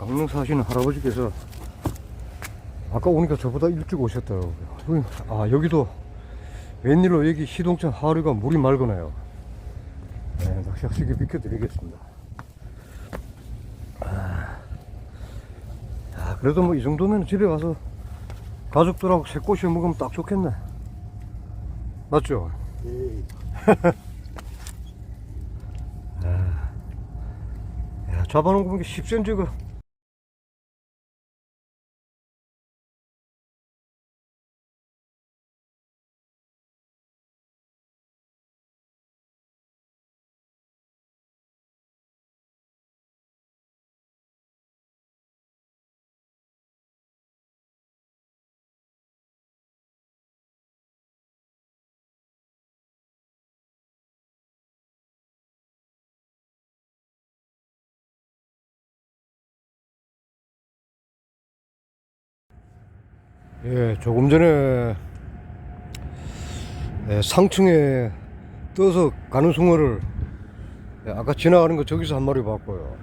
강릉 사시는 할아버지께서 아까 오니까 저보다 일찍 오셨더라고요. 아, 여기도 웬일로 여기 시동천 하류가 물이 맑으네요. 네, 낚시 확실히 비켜드리겠습니다. 아, 야, 그래도 뭐 이 정도면 집에 가서 가족들하고 새꼬시 먹으면 딱 좋겠네. 맞죠? 예. 야, 잡아놓은 거 보니까 10cm가 예, 조금 전에 예, 상층에 떠서 가는 숭어를 예, 아까 지나가는 거 저기서 한 마리 봤고요.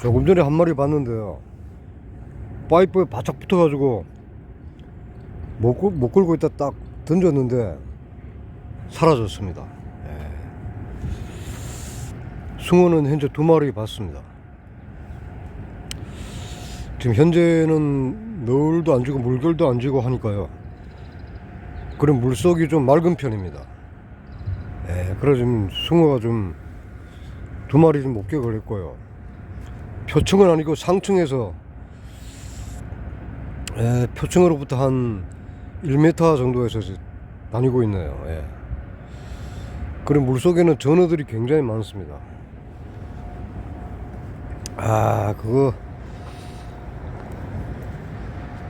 조금 전에 한 마리 봤는데요. 파이프에 바짝 붙어가지고 못, 끌- 못 끌고 있다 딱 던졌는데 사라졌습니다. 예. 숭어는 현재 두 마리 봤습니다. 지금 현재는 너울도 안 지고 물결도 안 지고 하니까요. 그런 물속이 좀 맑은 편입니다. 예, 그래서 지금 숭어가 좀 두 마리 좀 목격을 했고요. 표층은 아니고 상층에서 예, 표층으로부터 한 1m 정도에서 다니고 있네요. 예. 그리고 물속에는 전어들이 굉장히 많습니다. 아, 그거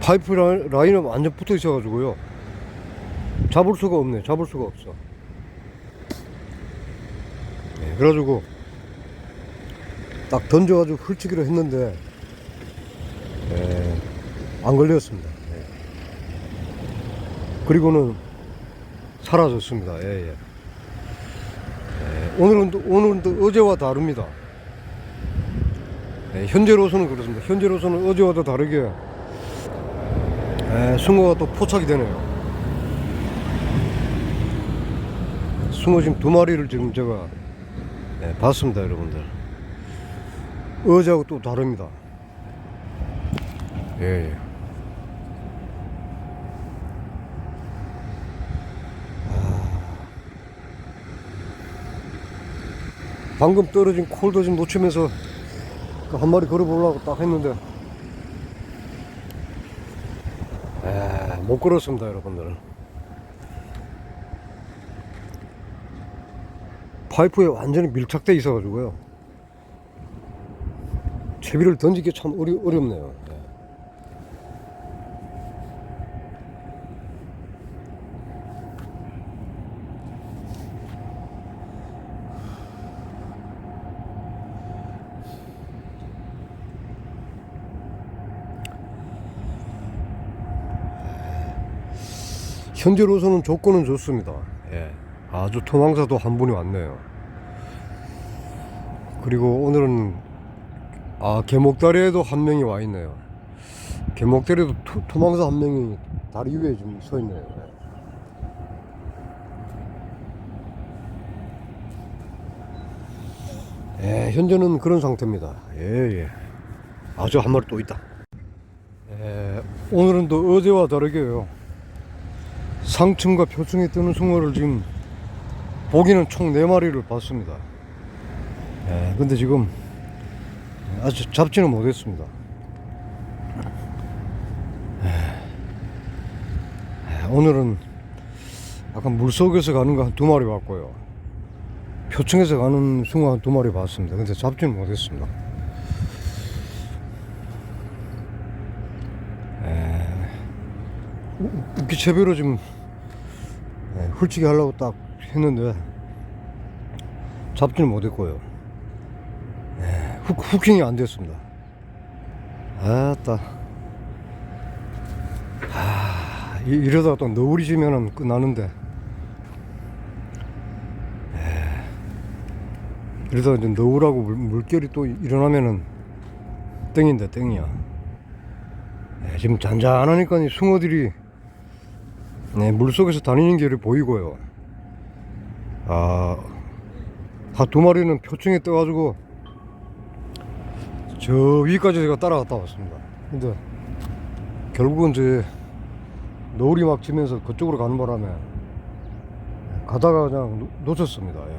파이프 라- 라인 은 완전 붙어 있어가지고요. 잡을 수가 없네. 잡을 수가 없어. 네, 그래가지고 딱 던져가지고 훌치기로 했는데 예, 안 걸렸습니다. 예. 그리고는 사라졌습니다. 예, 예. 예, 오늘은 또, 오늘은 또 어제와 다릅니다. 예, 현재로서는 그렇습니다. 현재로서는 어제와도 다르게 에, 숭어가 또 포착이 되네요. 숭어 지금 두 마리를 지금 제가 예, 봤습니다, 여러분들. 어제하고 또 다릅니다. 예, 예. 아. 방금 떨어진 콜도 좀 놓치면서 그한 마리 걸어보려고 딱 했는데 못 걸었습니다, 여러분들은. 파이프에 완전히 밀착돼 있어가지고요. 채비를 던지기 참 어려, 어렵네요. 예. 현재로서는 조건은 좋습니다. 예. 아주 토망사도 한 분이 왔네요. 그리고 오늘은 아 개목다리에도 한 명이 와 있네요. 개목다리에도 토, 토망사 한 명이 다리 위에 좀 서 있네요. 예, 현재는 그런 상태입니다. 예, 예. 아주 한 마리 또 있다. 예, 오늘은 또 어제와 다르게요. 상층과 표층에 뜨는 숭어를 지금 보기는 총 4마리를 봤습니다. 예, 근데 지금 아직 잡지는 못했습니다. 예, 오늘은 약간 물속에서 가는 거 한 두 마리 봤고요. 표층에서 가는 숭어 한 두 마리 봤습니다. 근데 잡지는 못했습니다. 웃기채비로 지금 예, 훌치기 하려고 딱 했는데 잡지는 못했고요. 예, 후, 후킹이 안 됐습니다. 아따. 아, 이- 이러다가 또 너울이 지면은 끝나는데. 예, 이러다가 이제 너울하고 물, 물결이 또 일어나면은 땡인데 땡이야. 예, 지금 잔잔하니까 이 숭어들이 네, 물 속에서 다니는 게 이렇게 보이고요. 아, 한두 마리는 표층에 떠가지고 저 위까지 제가 따라갔다 왔습니다. 근데 결국은 이제 노을이 막 지면서 그쪽으로 가는 바람에 가다가 그냥 놓- 놓쳤습니다. 예.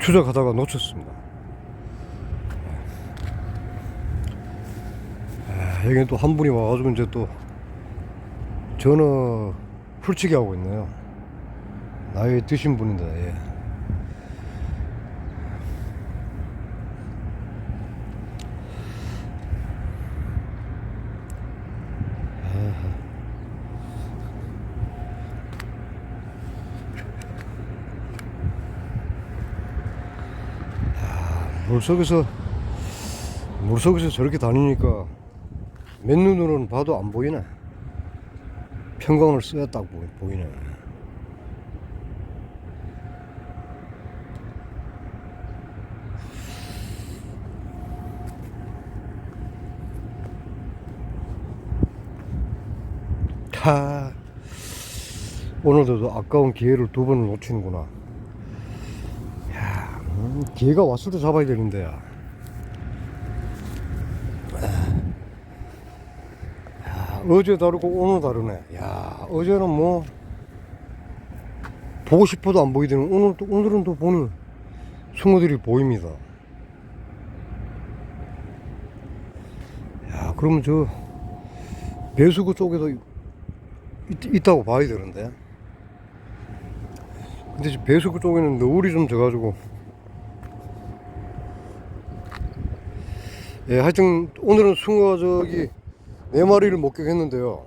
추적하다가 놓쳤습니다. 예. 여기 또한 분이 와가지고 이제 또 전어 훌치기 하고 있네요. 나이 드신 분인데, 예. 물속에서 물속에서 저렇게 다니니까 맨눈으로는 봐도 안 보이네. 딱 보- 보이네. 하, 오늘도 아까운 기회를 두 번을 놓치는구나. 야, 음, 기회가 왔을 때 잡아야 되는데. 야. 어제 다르고 오늘 다르네. 야, 어제는 뭐 보고 싶어도 안 보이더니 오늘 또 오늘은 또 보니 숭어들이 보입니다. 야, 그러면 저 배수구 쪽에도 있, 있다고 봐야 되는데. 근데 배수구 쪽에는 너울이 좀 져가지고 예 하여튼 오늘은 숭어 저기 네 마리를 목격했는데요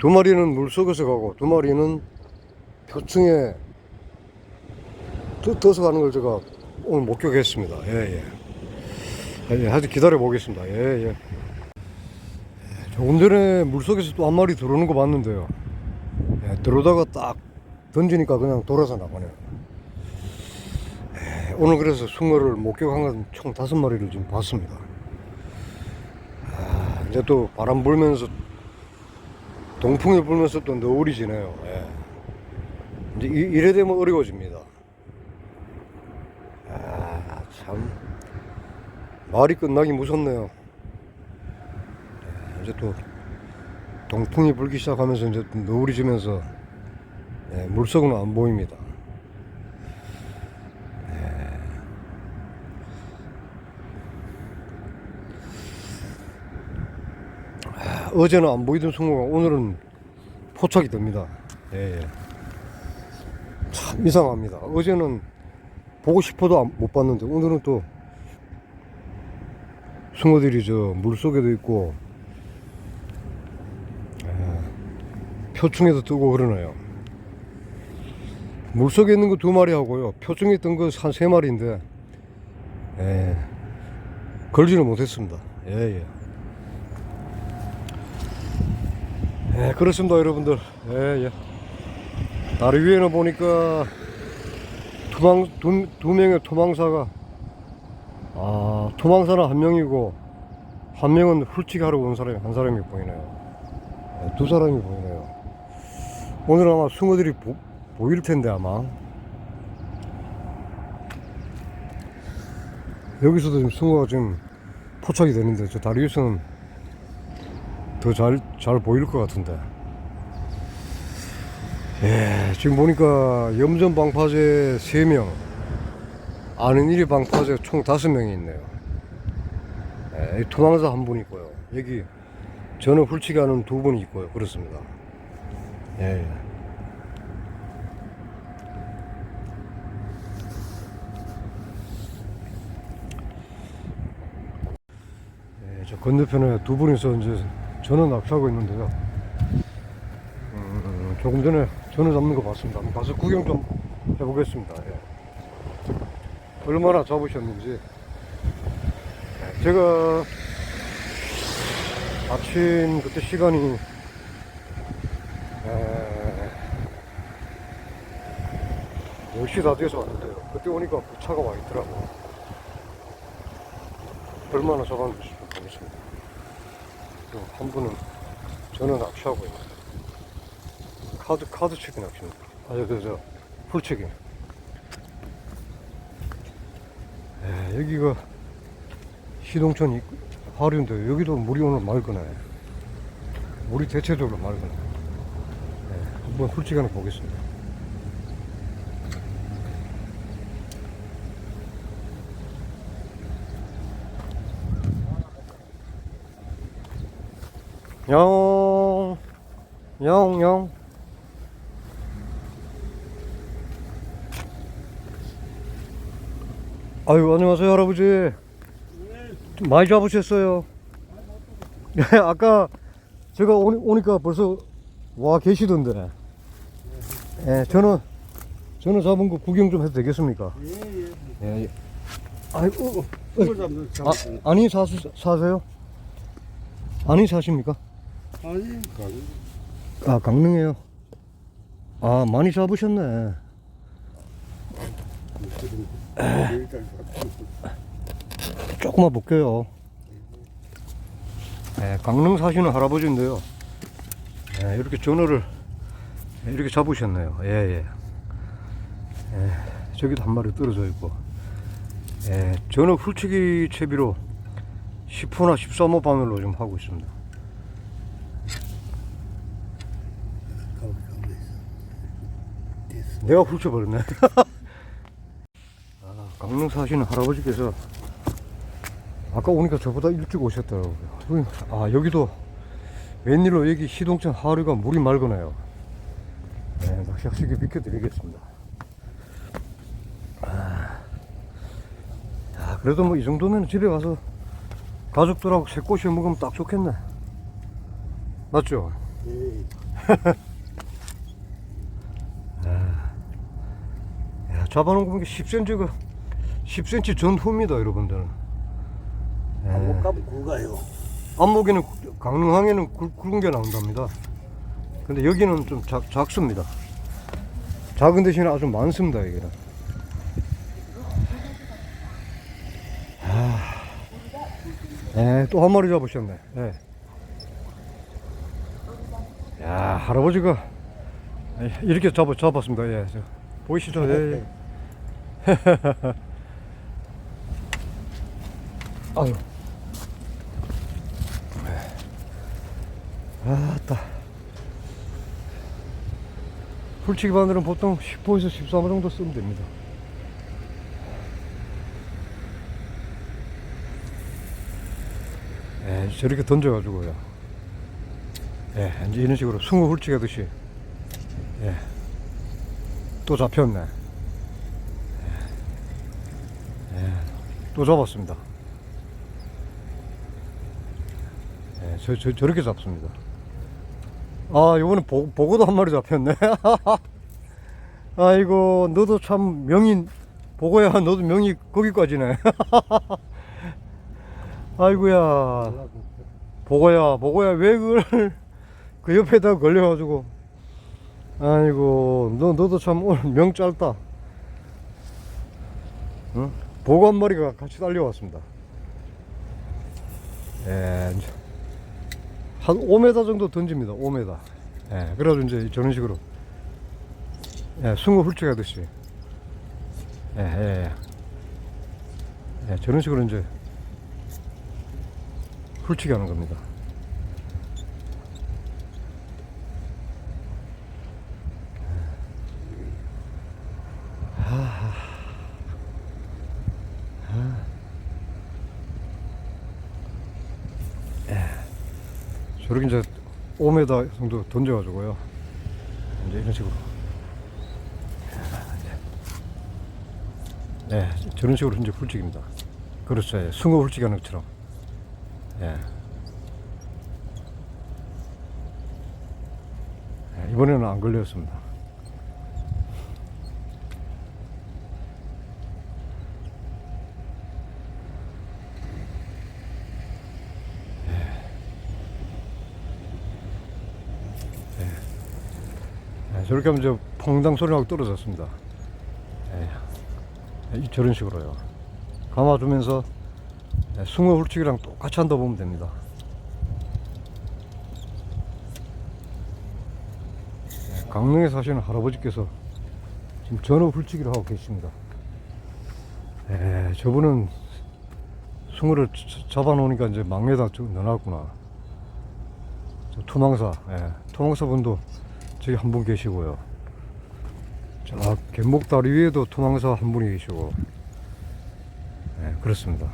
두 마리는 물속에서 가고 두 마리는 표층에 떠, 떠서 가는 걸 제가 오늘 목격했습니다 예예 예, 하여튼 기다려 보겠습니다 예예 예. 조금 전에 물속에서 또 한 마리 들어오는 거 봤는데요 예, 들어오다가 딱 던지니까 그냥 돌아서 나가네요. 에, 오늘 그래서 숭어를 목격한 건 총 다섯 마리를 지금 봤습니다. 아, 이제 또 바람 불면서 동풍이 불면서 또 너울이 지네요. 예. 이제 이, 이래 되면 어려워집니다. 아, 참 말이 끝나기 무섭네요. 예, 이제 또 동풍이 불기 시작하면서 이제 또 너울이 지면서 예, 물속은 안 보입니다. 예. 아, 어제는 안 보이던 숭어가 오늘은 포착이 됩니다. 예, 예. 참 이상합니다. 어제는 보고 싶어도 안- 못 봤는데 오늘은 또 숭어들이 저 물속에도 있고 예, 표층에도 뜨고 그러네요. 물속에 있는 거 두 마리 하고요. 표층에 있던 거한세 마리인데, 예, 걸지는 못했습니다. 예, 예. 예, 그렇습니다, 여러분들. 예, 예. 다리 위에는 보니까 투망, 두, 두 명의 토망사가, 아, 토망사는 한 명이고, 한 명은 훌치기 하러 온 사람이 한 사람이 보이네요. 예, 두 사람이 보이네요. 오늘 아마 숭어들이 보, 보일 텐데 아마 여기서도 지금 숭어가 지금 포착이 되는데 저 다리 위에서는 더 잘 잘 보일 것 같은데 예 지금 보니까 염전 방파제 3명 아는 일이 방파제 총 5명이 있네요 예, 이 도망자 한분 있고요 여기 저는 훌치기 하는 두 분이 있고요 그렇습니다 예. 예. 예, 저 건너편에 두 분이서 이제 전어 낚시하고 있는데요. 음, 조금 전에 전어 잡는 거 봤습니다. 한번 가서 구경 좀 해보겠습니다. 예. 얼마나 잡으셨는지. 예, 제가 아침 그때 시간이 에, 10시 다 돼서 왔는데요. 그때 오니까 그 차가 와 있더라고요. 얼마나 잡았는지 좀 보겠습니다. 그리고 한 분은 저는 낚시하고 있는 카드 카드 치기 낚시입니다. 아 저 저, 저 풀치기. 에, 여기가 시동천 입- 하류인데 여기도 물이 오늘 맑으네. 물이 대체적으로 맑으네. 예, 한번 풀치기 하나 보겠습니다. 영, 영, 영. 아유, 안녕하세요, 할아버지. 좀 많이 잡으셨어요. 예, 아까 제가 오니, 오니까 벌써 와 계시던데. 예, 저는, 저는 잡은 거 구경 좀 해도 되겠습니까? 예, 예. 예, 예. 아이고, 그거 잡는 아, 잡는. 아니, 사수, 사세요? 아니, 사십니까? 아니, 아니. 아, 강릉에요. 아, 많이 잡으셨네. 조금만 볼게요. 네, 강릉 사시는 할아버지인데요. 네, 이렇게 전어를 이렇게 잡으셨네요. 예, 예. 예, 저기도 한 마리 떨어져 있고. 예, 전어 훌치기 채비로 10호나 13호 바늘로 좀 하고 있습니다. 가만히 가만히 있어. 됐어. 내가 훌쳐버렸네. 아, 강릉 사시는 할아버지께서 아까 오니까 저보다 일찍 오셨더라고요. 아, 여기도 웬일로 여기 시동천 하류가 물이 맑으네요. 네, 낚시 하시게 비켜드리겠습니다. 아, 야, 그래도 뭐 이 정도면 집에 가서 가족들하고 새꼬시 먹으면 딱 좋겠네. 맞죠? 예. 잡아놓은 거 보니까 10cm가 10cm 전후입니다, 여러분들. 예. 한번 가면 구가요. 안목에는 강릉항에는 굵- 굵은 게 나온답니다. 근데 여기는 좀 작, 작습니다. 작은 대신에 아주 많습니다, 여기는. 아, 예, 또 한 마리 잡으셨네. 예. 야, 할아버지가 이렇게 잡아, 잡았습니다. 예, 저, 보이시죠? 예, 예. 아유. 아따. 풀치기 바늘은 보통 10호에서 13호 정도 쓰면 됩니다. 예, 저렇게 던져가지고요. 예, 이제 이런 식으로 숭어 훌치기 하듯이. 예. 또 잡혔네. 예. 예, 또 잡았습니다. 예, 저, 저, 저렇게 잡습니다. 아, 요번에 보, 보고도 한 마리 잡혔네. 아이고, 너도 참 명인, 보고야, 너도 명이 거기까지네. 아이고야, 보고야, 보고야, 왜 그걸 그 옆에다 걸려가지고. 아이고, 너, 너도 참 오늘 명 짧다. 응? 마리가 같이 달려왔습니다. 예, 한 5m 정도 던집니다. 5m. 예, 그래가지고 이제 저런 식으로 예, 숭어 훌치기 하듯이 예, 예, 예. 예, 저런 식으로 이제 훌치기 하는 겁니다. 저렇게 이제 5m 정도 던져가지고요. 이제 이런 식으로. 네, 저런 식으로 이제 훌치기입니다. 그렇죠. 예, 숭어 훌치기 하는 것처럼. 예. 예, 이번에는 안 걸렸습니다. 예, 저렇게 하면 이제 퐁당 소리 나고 떨어졌습니다. 예, 이- 저런 식으로요. 감아주면서 예, 숭어 훌치기랑 똑같이 한다 보면 됩니다. 예, 강릉에 사시는 할아버지께서 지금 전어 훌치기를 하고 계십니다. 예, 저분은 숭어를 자- 잡아놓으니까 이제 좀 넣어놨구나. 저 투망사, 예, 투망사 분도 저기 한 분 계시고요. 자, 갯목 다리 위에도 투망사 한 분이 계시고, 예, 그렇습니다.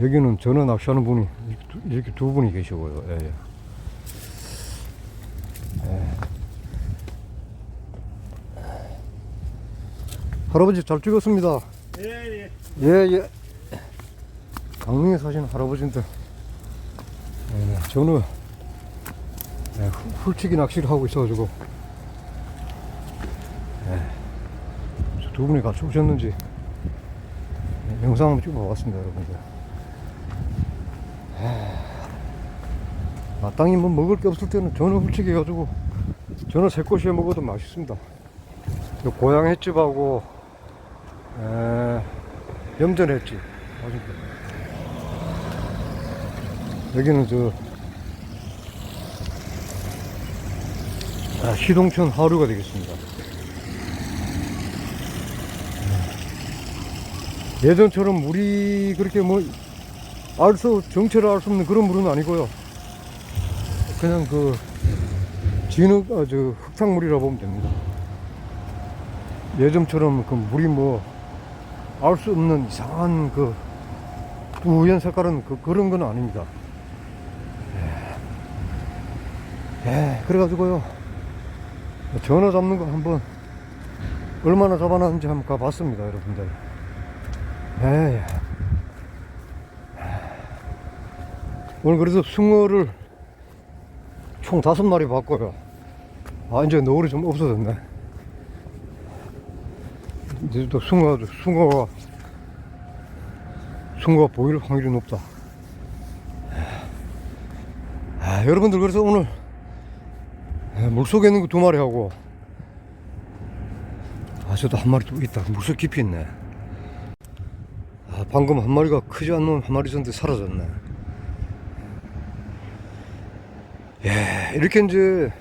여기는 전어 낚시하는 분이 이렇게 두 분이 계시고요. 예, 예. 예. 할아버지 잘 찍었습니다. 예, 예. 예, 예. 강릉에 사시는 할아버지인데, 예, 저는 예, 훌- 훌치기 낚시를 하고 있어가지고, 예, 저두 분이 같이 오셨는지, 예, 영상 한번 찍어봤습니다, 여러분들. 예, 마땅히 뭐 먹을 게 없을 때는 전어 훌치기 해가지고, 전어 새꼬시에 먹어도 맛있습니다. 요 고향 횟집하고, 에, 염전 횟집. 여기는 저, 아, 시동천 하루가 되겠습니다. 네. 예전처럼 물이 그렇게 뭐, 알 수, 정체를 알 수 없는 그런 물은 아니고요. 그냥 그, 진흙, 아, 저, 흙탕물이라 보면 됩니다. 예전처럼 그 물이 뭐, 알 수 없는 이상한 그, 우연 색깔은 그, 그런 건 아닙니다. 예, 예, 그래가지고요. 전어 잡는 거 한번, 얼마나 잡아놨는지 한번 가봤습니다, 여러분들. 예, 예. 오늘 그래서 숭어를 총 다섯 마리 봤고요. 아, 이제 노을이 좀 없어졌네. 이제 또 숭어, 숭어가, 숭어가 보일 확률이 높다. 아, 여러분들, 그래서 오늘 예, 물속에 있는 거 두 마리 하고, 아, 저도 한 마리 또 있다. 물속 깊이 있네. 아, 방금 한 마리가 크지 않는 한 마리 있었는데 사라졌네. 예, 이렇게 이제,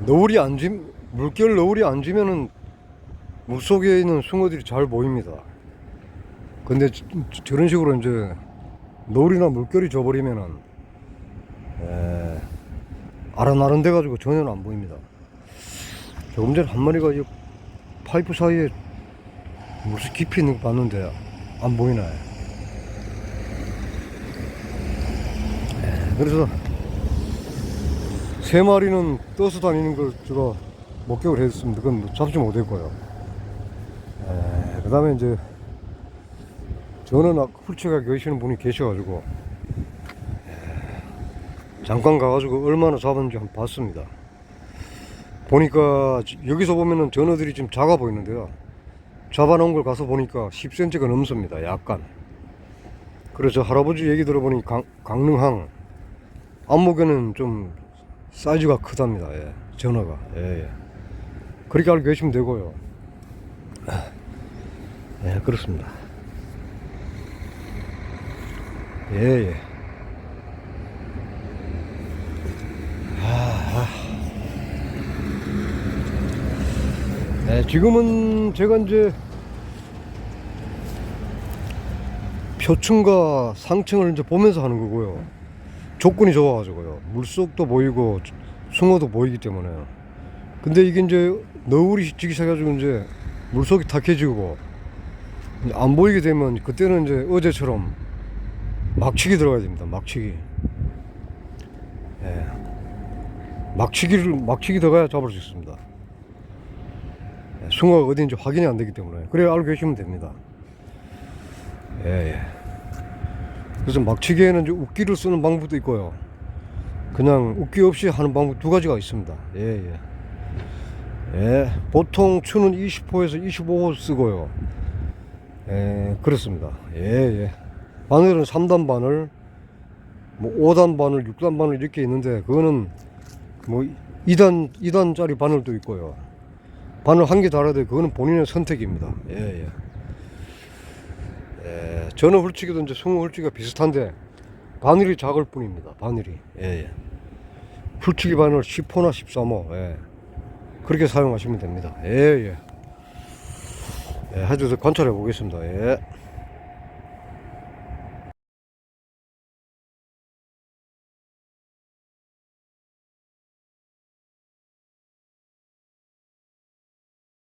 너울이 안 지, 물결 너울이 안 지면은 물속에 있는 숭어들이 잘 보입니다. 근데 저- 저- 저런 식으로 이제 노을이나 물결이 져버리면은 에, 아른아른 돼가지고 전혀 안 보입니다. 조금 전에 한 마리가 이 파이프 사이에 무슨 깊이 있는 거 봤는데 안 보이네. 에, 그래서 세 마리는 떠서 다니는 걸 제가 목격을 했습니다. 그건 뭐 잡지 못했고요. 그 다음에 이제 저는 아까 훌치가 계시는 분이 계셔가지고 잠깐 가가지고 얼마나 잡았는지 한번 봤습니다. 보니까 지- 여기서 보면은 전어들이 좀 작아 보이는데요. 잡아놓은 걸 가서 보니까 10cm가 넘습니다. 약간. 그래서 할아버지 얘기 들어보니 강, 강릉항 안목에는 좀 사이즈가 크답니다. 예. 전어가. 예, 예. 그렇게 알고 계시면 되고요. 예, 그렇습니다. 예, 예. 아, 아. 네, 지금은 제가 이제 표층과 상층을 이제 보면서 하는 거고요. 조건이 좋아가지고요. 물속도 보이고 숭어도 보이기 때문에. 근데 이게 이제 너울이 지기 시작해가지고 이제 물속이 탁해지고 안 보이게 되면 그때는 이제 어제처럼 막치기 들어가야 됩니다. 막치기. 예. 막치기를 막치기 들어가야 잡을 수 있습니다. 예, 숭어가 어디인지 확인이 안 되기 때문에 그래 알고 계시면 됩니다. 예, 예. 그래서 막치기에는 이제 웃기를 쓰는 방법도 있고요. 그냥 웃기 없이 하는 방법 두 가지가 있습니다. 예, 예. 예, 보통 추는 20호에서 25호 쓰고요. 예, 그렇습니다. 예, 예. 바늘은 3단 바늘, 뭐 5단 바늘, 6단 바늘 이렇게 있는데 그거는 뭐 2단 2단짜리 바늘도 있고요. 바늘 한개 달아야 돼. 그거는 본인의 선택입니다. 예, 예. 예, 저는 훌치기도 이제 숭어 훌치기가 비슷한데 바늘이 작을 뿐입니다. 바늘이. 예, 예. 훌치기 바늘 10호나 13호. 예. 그렇게 사용하시면 됩니다. 예, 예. 예, 더 관찰해 보겠습니다. 예.